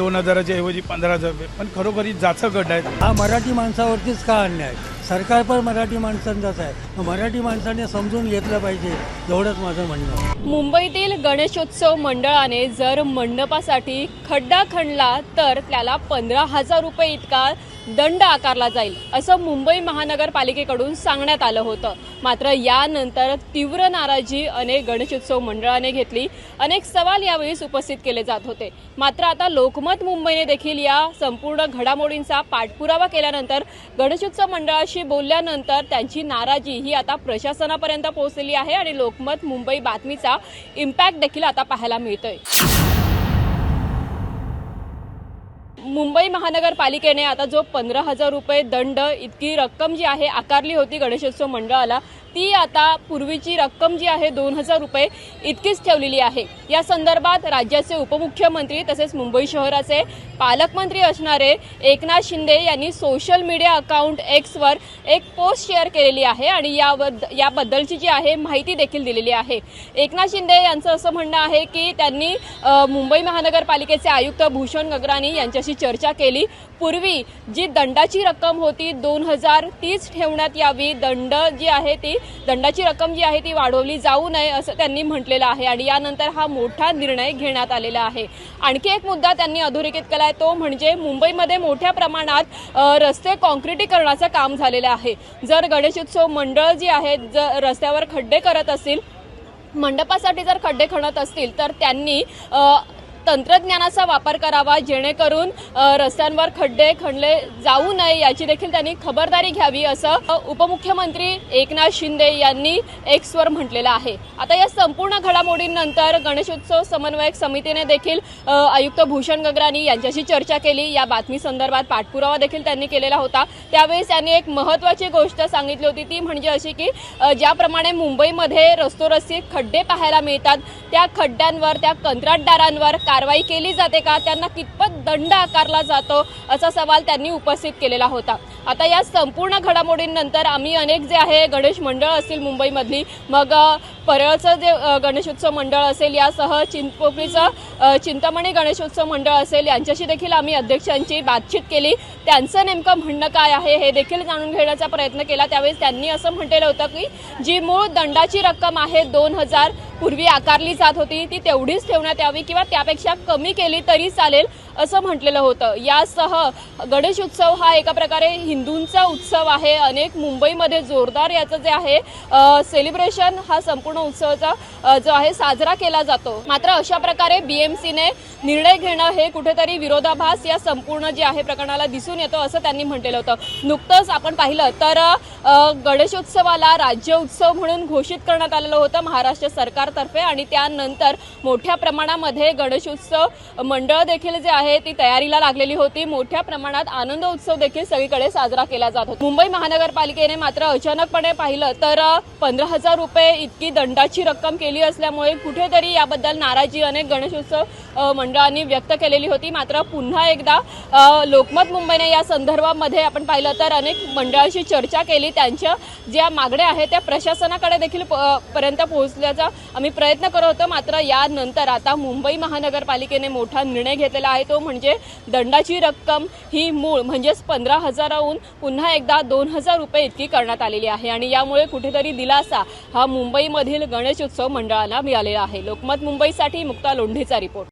दोन हजाराच्या ऐवजी पंधरा हजार रुपये. पण खरोखरी जाचं गट आहेत हा मराठी माणसावरतीच का अन्याय? सरकार पण मराठी माणसांचाच आहे. मराठी माणसाने समजून घेतलं पाहिजे एवढंच माझं म्हणणं आहे. मुंबईतील गणेशोत्सव मंडळाने जर मंडपासाठी खड्डा खणला तर त्याला पंधरा हजार रुपये इतका दंड आकारला जाईल असं मुंबई महानगरपालिकेकडून सांगण्यात आलं होतं. मात्र यानंतर तीव्र नाराजी अनेक गणेशोत्सव मंडळाने घेतली. अनेक सवाल यावेळी उपस्थित केले जात होते. मात्र आता लोकमत मुंबईने देखील या संपूर्ण घडामोडींचा पाठपुरावा केल्यानंतर गणेशोत्सव मंडळाशी बोलल्यानंतर त्यांची नाराजी ही आता प्रशासनापर्यंत पोहोचलेली आहे आणि लोकमत मुंबई बातमीचा इम्पॅक्ट देखील आता पाहायला मिळतोय. मुंबई महानगरपालिकेने आता जो पंधरा हजार रुपये दंड इतकी रक्कम जी आहे आकारली होती गणेशोत्सव मंडळाला ती आता पूर्वीची रक्कम जी आहे दोन हजार रुपये इतकीच ठेवलेली आहे. या संदर्भात राज्याचे उपमुख्यमंत्री तसेच मुंबई शहराचे पालकमंत्री असणारे एकनाथ शिंदे यांनी सोशल मीडिया अकाउंट एक्सवर एक पोस्ट शेअर केलेली आहे आणि याबद्द याबद्दलची जी आहे माहिती देखील दिलेली आहे. एकनाथ शिंदे यांचं असं म्हणणं आहे की त्यांनी मुंबई महानगरपालिकेचे आयुक्त भूषण गगरानी यांच्याशी चर्चा केली. पूर्वी जी दंडाची रक्कम होती दोन हजार तीच ठेवण्यात यावी. दंड जी आहे ती दंडाची रक्कम जी आहे ती वाढवली जाऊ नये असं त्यांनी म्हटलेलं आहे आणि यानंतर हा मोठा निर्णय घेण्यात आलेला आहे. आणखी एक मुद्दा त्यांनी अधोरेखित केला आहे तो म्हणजे मुंबईमध्ये मोठ्या प्रमाणात रस्ते कॉन्क्रिटीकरणाचं काम झालेलं आहे. जर गणेशोत्सव मंडळ जी आहेत जर रस्त्यावर खड्डे करत असतील मंडपासाठी जर खड्डे खणत असतील तर त्यांनी तंत्रज्ञानाचा वापर करावा जेणेकरून रस्त्यांवर खड्डे खणले जाऊ नये याची देखील त्यांनी खबरदारी घ्यावी असं उपमुख्यमंत्री एकनाथ शिंदे यांनी एक्सवर म्हटलेलं आहे. आता या संपूर्ण घडामोडींनंतर गणेशोत्सव समन्वयक समितीने देखील आयुक्त भूषण गगरानी यांच्याशी चर्चा केली. या बातमी संदर्भात पाठपुरावा देखील त्यांनी केलेला होता. त्यावेळेस त्यांनी एक महत्त्वाची गोष्ट सांगितली होती. ती म्हणजे अशी की ज्याप्रमाणे मुंबईमध्ये रस्तोरस्ती खड्डे पाहायला मिळतात त्या खड्ड्यांवर त्या कंत्राटदारांवर कारवाई केली जाते का? त्यांना कितपत दंड आकारला जातो? असा सवाल त्यांनी उपस्थित केलेला होता. आता या संपूर्ण घडामोडींनंतर आम्ही अनेक जे आहे गणेश मंडळ असतील मुंबईमधली मग परळचं जे गणेशोत्सव मंडळ असेल यासह चिंतपोकळीचं चिंतामणी गणेशोत्सव मंडळ असेल यांच्याशी देखील आम्ही अध्यक्षांची बातचीत केली. त्यांचं नेमकं म्हणणं काय आहे हे देखील जाणून घेण्याचा प्रयत्न केला. त्यावेळेस त्यांनी असं म्हटलेलं होतं की जी मूळ दंडाची रक्कम आहे दोन हजार पूर्वी आकारली जात होती ती तेवढीच ठेवण्यात यावी किंवा त्यापेक्षा कमी केली तरी चालेल असं म्हटलेलं होतं. यासह गणेश उत्सव हा एका प्रकारे हिंदूंचा उत्सव आहे. अनेक मुंबईमध्ये जोरदार याचं जे आहे सेलिब्रेशन हा संपूर्ण उत्सवाचा जो आहे साजरा केला जातो. मात्र अशा प्रकारे बीएमसीने निर्णय घेणं हे कुठेतरी विरोधाभास या संपूर्ण जे आहे प्रकरणाला दिसून येतो असं त्यांनी म्हटलेलं होतं. नुकतंच आपण पाहिलं तर गणेशोत्सवाला राज्य उत्सव म्हणून घोषित करण्यात आलेलं होतं. महाराष्ट्र सरकार सरकारतर्फे आणि त्यानंतर मोठ्या प्रमाणामध्ये गणेशोत्सव मंडळ देखील जे आहे ती तयारीला लागलेली होती. मोठ्या प्रमाणात आनंद उत्सव देखील सगळीकडे साजरा केला जात होता. मुंबई महानगरपालिकेने मात्र अचानकपणे पाहिलं तर पंधरा हजार रुपये इतकी दंडाची रक्कम केली असल्यामुळे कुठेतरी याबद्दल नाराजी अनेक गणेशोत्सव मंडळांनी व्यक्त केलेली होती. मात्र पुन्हा एकदा लोकमत मुंबईने या संदर्भामध्ये आपण पाहिलं तर अनेक मंडळाशी चर्चा केली. त्यांच्या ज्या मागण्या आहेत त्या प्रशासनाकडे देखील प- पर्यंत पोहोचल्याचा आम्ही प्रयत्न करत होतो मात्र यानंतर आता मुंबई महानगरपालिकेने मोठा निर्णय घेतलेला आहे. तो म्हणजे दंडाची रक्कम ही मूळ म्हणजेच पंधरा हजाराहून पुन्हा एकदा दोन हजार रुपये इतकी करण्यात आलेली आहे आणि यामुळे कुठेतरी दिलासा हा मुंबईमधील गणेशोत्सव मंडळाला मिळालेला आहे. लोकमत मुंबईसाठी मुक्ता लोंढेचा रिपोर्ट.